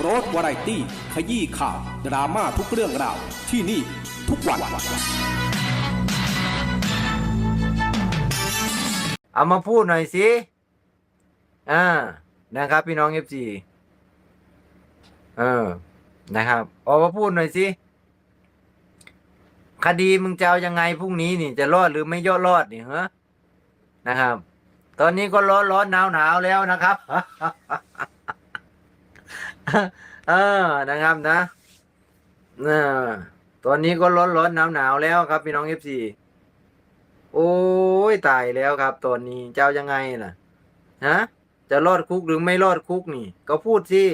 โรสวาไรตี้ ขยี้ข่าว ดราม่าทุกเรื่องราว ที่นี่ทุกวัน เอามาพูดหน่อยสิ อ่า นะครับพี่น้องเอฟซีเออ นะครับออกมาพูดหน่อยสิ คดีมึงจะเอายังไงพรุ่งนี้นี่ จะรอดหรือไม่ยอดรอดนี่ฮะนะครับ ตอนนี้ก็ร้อนร้อนหนาวหนาวแล้วนะครับ เออนะครับนะเออตอนนี้ก็ร้อนร้อนหนาวหนาวแล้วครับ พี่น้องเอฟซีโอ้ยตายแล้วครับ ตอนนี้เจ้ายังไงล่ะฮะจะรอดคุกหรือไม่รอดคุกนี่ ก็พูดสิ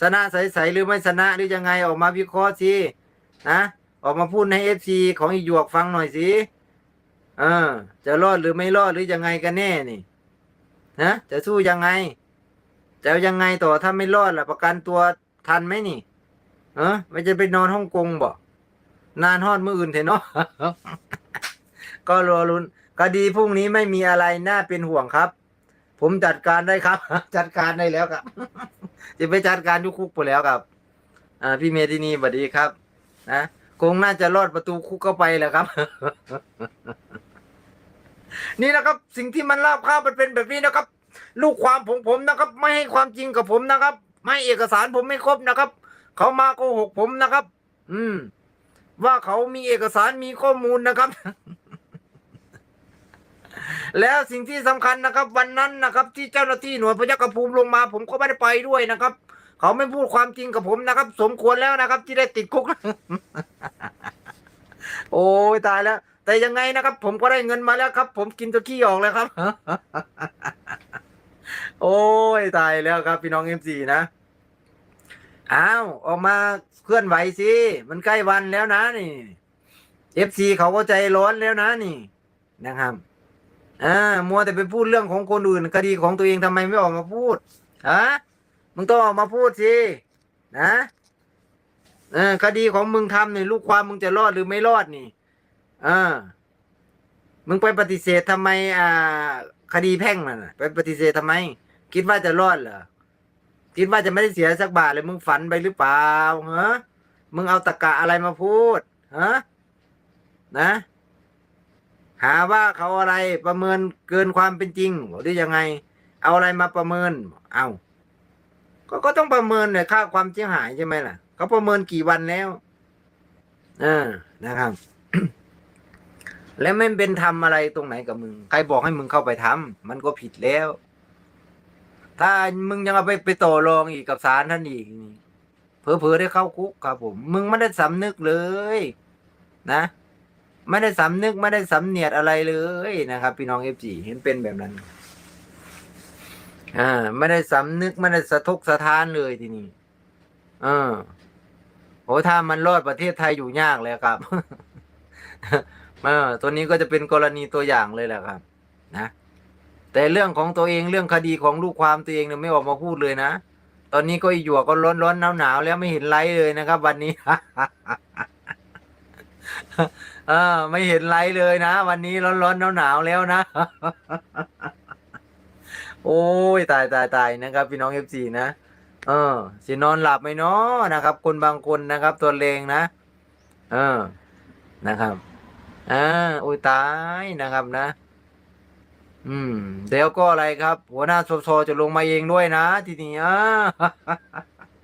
ชนะใสๆหรือไม่ชนะหรือยังไงออกมาวิเคราะห์สินะออกมาพูดในเอฟซีของอีหยวกฟังหน่อยสิเออจะรอดหรือไม่รอดหรือยังไงกันแน่นี่ฮะจะสู้ยังไง จะเอายังไงต่อถ้าไม่รอดล่ะ ประกันตัวทันไหมนี่ เออไม่จะไปนอนฮ่องกงบ่นานฮอดมืออื่นเถอะเนาะก็รอลุ้นคดีพรุ่งนี้ไม่มีอะไรน่าเป็นห่วงครับ ผมจัดการได้ครับ จัดการได้แล้วครับ จะไปจัดการยุคคุกไปแล้วครับ อ่า พี่เมธินีสวัสดีครับ นะคงน่าจะรอดประตูคุกเข้าไปแหละครับ นี่นะครับ สิ่งที่มันลาบข้าวมันเป็นแบบนี้นะครับ ลูกความของผมนะครับ ไม่ให้ความจริงกับผมนะครับ ไม่เอกสารผมไม่ครบนะครับ เขามาโกหกผมนะครับ อืม ว่าเขามีเอกสารมีข้อมูลนะครับ แล้วสิ่งที่สำคัญนะครับ วันนั้นนะครับ ที่เจ้าหน้าที่หน่วยพยัคฆภูมิลงมา ผมก็ไม่ได้ไปด้วยนะครับ เขาไม่พูดความจริงกับผมนะครับ สมควรแล้วนะครับ ที่ได้ติดคุกโอ้ยตายแล้ว แต่ยังไงนะครับ ผมก็ได้เงินมาแล้วครับ ผมกินตะขี้ออกแล้วครับ โอ้ยตายแล้วครับพี่น้องเอ็มซีนะอ้าวออกมาเคลื่อนไหวสิมันใกล้วันแล้วนะนี่เอฟซีเขาก็ใจร้อนแล้วนะนี่นะครับอ่ามัวแต่ไปพูดเรื่องของคนอื่นคดีของตัวเองทำไมไม่ออกมาพูดฮะมึงต้องออกมาพูดสินะเออคดีของมึงทำเนี่ยลูกความมึงจะรอดหรือไม่รอดนี่อ่ามึงไปปฏิเสธทำไม อ่า คดีแพ่งน่ะน่ะไปปฏิเสธทำไม คิดว่าจะรอดเหรอคิดว่าจะไม่ได้เสียสักบาทเลยมึงฝันไปหรือเปล่าฮะมึงเอาตะกะอะไรมาพูดฮะนะ หาว่าเขาอะไรประเมินเกินความเป็นจริงหรือยังไง เอาอะไรมาประเมิน เอาก็ก็ต้องประเมินเนี่ยค่าความเสียหายใช่ไหมล่ะเขาประเมินกี่วันแล้วเออนะครับ แล้วไม่เป็นทำอะไรตรงไหนกับมึง ใครบอกให้มึงเข้าไปทำมันก็ผิดแล้ว ถ้ามึงยังเอาไปไปต่อรองอีกกับศาลท่านอีกนี่เผลอๆได้เข้าคุกครับผม มึงไม่ได้สำนึกเลย นะ ไม่ได้สำนึกไม่ได้สำเนียดอะไรเลยนะครับ พี่น้องเอฟจีเห็นเป็นแบบนั้น อ่า ไม่ได้สำนึกไม่ได้สะทกสะท้านเลยทีนี้เออโหถ้ามันรอดประเทศไทยอยู่ยากเลยครับเออตัวนี้ก็จะเป็นกรณีตัวอย่างเลยแหละครับ นะ แต่เรื่องของตัวเองเรื่องคดีของลูกความตัวเองเนี่ยไม่ออกมาพูดเลยนะ ตอนนี้ก็อีหยวกก็ร้อนร้อนหนาวหนาวแล้วไม่เห็นไลฟ์เลยนะครับ วันนี้เออไม่เห็นไลฟ์เลยนะ วันนี้ร้อนร้อนหนาวหนาวแล้วนะ โอ้ยตายตายตายนะครับ พี่น้องเอฟซีนะเออสินอนหลับไหมเนาะนะครับ คนบางคนนะครับ ตัวเลงนะ เออนะครับอ่าโอ้ยตายนะครับนะ อืมเดี๋ยวก็อะไรครับ หัวหน้าสชจะลงมาเองด้วยนะ ทีนี้อ่า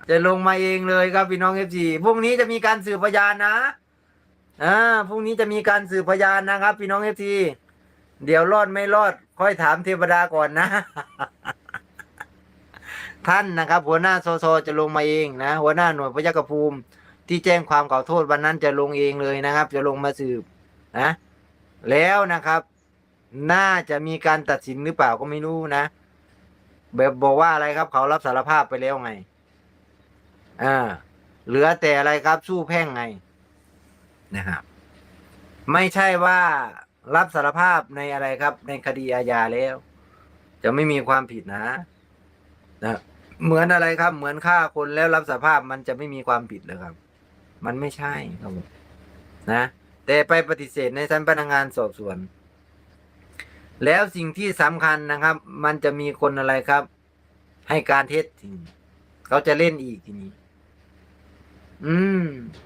จะลงมาเองเลยครับพี่น้องเอฟซีพรุ่งนี้จะมีการสืบพยานนะอ่าพรุ่งนี้จะมีการสืบพยานนะครับ พี่น้องเอฟซีเดี๋ยวรอดไม่รอด ค่อยถามเทวดาก่อนนะ ท่านนะครับ หัวหน้าโซโซจะลงมาเองนะหัวหน้าหน่วยพยัคฆภูมิ ที่แจ้งความกล่าวโทษวันนั้นจะลงเองเลยนะครับ จะลงมาสืบนะแล้วนะครับ น่าจะมีการตัดสินหรือเปล่าก็ไม่รู้นะ แบบบอกว่าอะไรครับ เขารับสารภาพไปแล้วไงอ่าเหลือแต่อะไรครับสู้แพ่งไงนะครับ ไม่ใช่ว่ารับสารภาพในอะไรครับ ในคดีอาญาแล้ว จะไม่มีความผิดนะนะเหมือนอะไรครับ เหมือนฆ่าคนแล้วรับสารภาพมันจะไม่มีความผิดเลยครับ มันไม่ใช่ครับผมนะ แต่ไปปฏิเสธในชั้นพนักงานสอบสวน แล้วสิ่งที่สำคัญนะครับ มันจะมีคนอะไรครับ ให้การเท็จเขาจะเล่นอีกทีนี้ อืม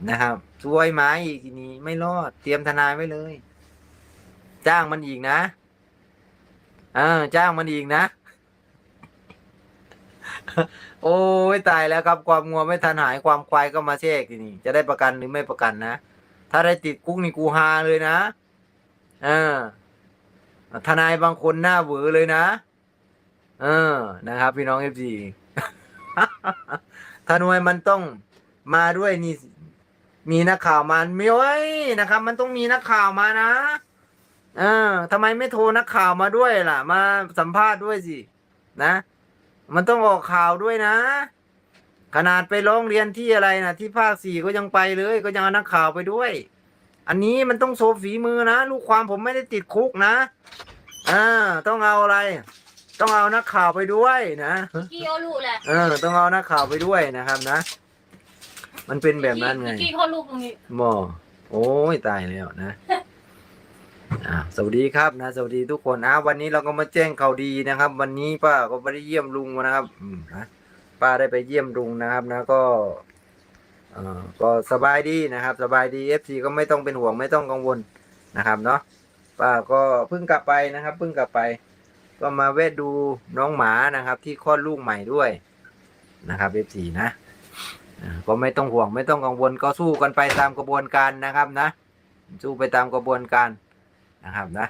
นะครับซวยหมาอีกทีนี้ ไม่รอด เตรียมทนายไว้เลย จ้างมันอีกนะเออจ้างมันอีกนะ โอ้ยตายแล้วครับ ความงัวไม่ทันหายความควายก็มาแทรกทีนี้ จะได้ประกันหรือไม่ประกันนะ ถ้าได้ติดคุกนี่กูฮาเลยนะเออ ทนายบางคนหน้าเหวอเลยนะ เออนะครับ พี่น้องเอฟซีทนายมันต้องมาด้วยนี่มีนักข่าวมาไม่ไว้นะครับ มันต้องมีนักข่าวมานะเออทำไมไม่โทรนักข่าวมาด้วยล่ะ มาสัมภาษณ์ด้วยสินะ มันต้องออกข่าวด้วยนะ ขนาดไปร้องเรียนที่อะไรนะที่ภาคสี่ก็ยังไปเลย ก็ยังเอานักข่าวไปด้วย อันนี้มันต้องโชว์ฝีมือนะ ลูกความผมไม่ได้ติดคุกนะ อ่า ต้องเอาอะไร ต้องเอานักข่าวไปด้วยนะกี่เอาลูกแหละเออ ต้องเอานักข่าวไปด้วยนะครับนะ มันเป็นแบบนั้นไงกี่เขาลูกตรงนี้หมอโอ้ยตายแล้วนะอ่าสวัสดีครับนะ สวัสดีทุกคนอ่าวันนี้เราก็มาแจ้งข่าวดีนะครับ วันนี้ป้าก็ไม่ได้เยี่ยมลุงนะครับอืมนะป้าได้ไปเยี่ยมลุงนะครับ นะก็เอ่อก็สบายดีนะครับ สบายดีเอฟซีก็ไม่ต้องเป็นห่วงไม่ต้องกังวลนะครับเนาะป้าก็เพิ่งกลับไปนะครับเพิ่งกลับไป ก็มาแวะดูน้องหมานะครับ ที่คลอดลูกใหม่ด้วยนะครับเอฟซีนะก็ไม่ต้องห่วงไม่ต้องกังวลก็สู้กันไปตามกระบวนการนะครับนะ สู้ไปตามกระบวนการนะครับนะ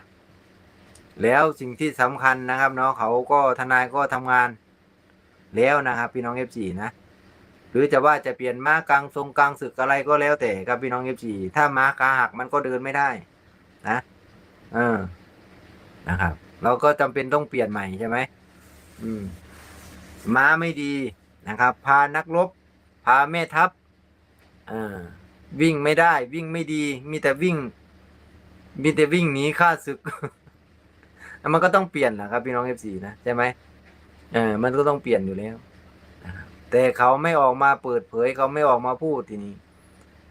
แล้วสิ่งที่สำคัญนะครับเนาะเขาก็ทนายก็ทำงานแล้วนะครับ พี่น้องเอฟซีนะ หรือจะว่าจะเปลี่ยนม้ากลางทรงกลางศึกอะไรก็แล้วแต่ครับพี่น้องเอฟซีถ้าม้าขาหักมันก็เดินไม่ได้ นะเออนะครับ เราก็จำเป็นต้องเปลี่ยนใหม่ใช่ไหมอืม ม้าไม่ดีนะครับ พานักรบ พาแม่ทัพอ่าวิ่งไม่ได้ วิ่งไม่ดี มีแต่วิ่ง มีแต่วิ่งหนีข้าศึกมันก็ต้องเปลี่ยนนะครับพี่น้องเอฟซีนะใช่ไหมเออมันก็ต้องเปลี่ยนอยู่แล้ว แต่เขาไม่ออกมาเปิดเผยเขาไม่ออกมาพูดทีนี้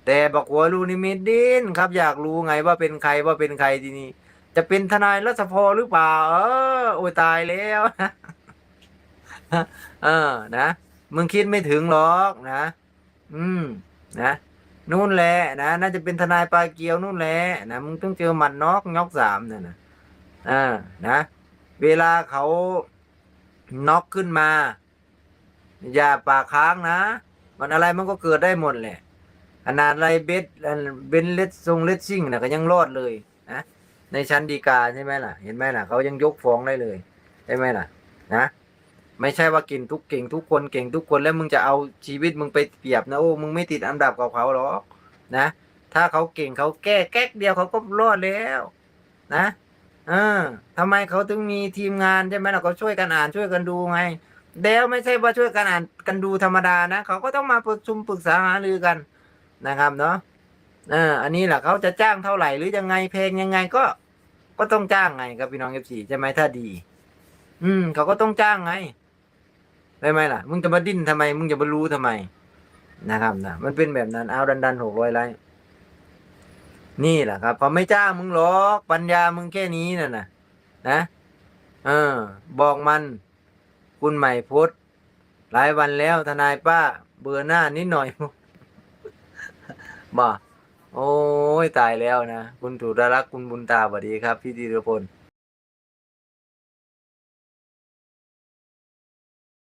แต่บอกว่าลูนิมิตดินครับ อยากรู้ไงว่าเป็นใครว่าเป็นใครทีนี้ จะเป็นทนายรัศพรหรือเปล่า เออโอ้ยตายแล้วเออนะมึงคิดไม่ถึงหรอกนะ อืม นะนู่นแหละนะน่าจะเป็นทนายปลาเกียวนู่นแหละนะมึงต้องเจอหมัดนอกยกสามเนี่ยนะอ่านะ เวลาเขาน็อกขึ้นมา อย่าปากค้างนะ มันอะไรมันก็เกิดได้หมดแหละขนาดอะไรเบสเบนเลสทรงเลสซิ่งนะก็ยังรอดเลยนะในชั้นดีกาใช่ไหมล่ะ เห็นไหมล่ะเขายังยกฟ้องได้เลยใช่ไหมล่ะ นะ ไม่ใช่ว่าเก่งทุกเก่งทุกคนเก่งทุกคนแล้วมึงจะเอาชีวิตมึงไปเปรียบนะโอ้มึงไม่ติดอันดับกับเขาหรอกนะ ถ้าเขาเก่งเขาแก้แก๊กเดียวเขาก็รอดแล้ว นะเออทำไมเขาถึงมีทีมงานใช่ไหมล่ะเขาช่วยกันอ่านช่วยกันดูไง เดี๋ยวไม่ใช่ว่าช่วยกันอ่านกันดูธรรมดานะเขาก็ต้องมาประชุมปรึกษาหารือกันนะครับเนาะเอออันนี้แหละเขาจะจ้างเท่าไหร่หรือยังไงเพลงยังไงก็ ก็ต้องจ้างไงครับพี่น้องเอฟซีใช่ไหมถ้าดี อืม เขาก็ต้องจ้างไงได้ไหมล่ะ มึงจะมาดิ้นทำไม มึงจะมารู้ทำไม นะครับนะมันเป็นแบบนั้นเอาดันดันหกร้อยไลนี่แหละครับเขาไม่จ้างมึงหรอก ปัญญามึงแค่นี้น่ะนะนะเออ บอกมัน คุณใหม่พสหลายวันแล้วทนายป้า เบื่อหน้านิดหน่อยบ่โอ้ยตายแล้วนะ คุณถูกรักคุณบุญตาสวัสดีครับ พี่ธีรพล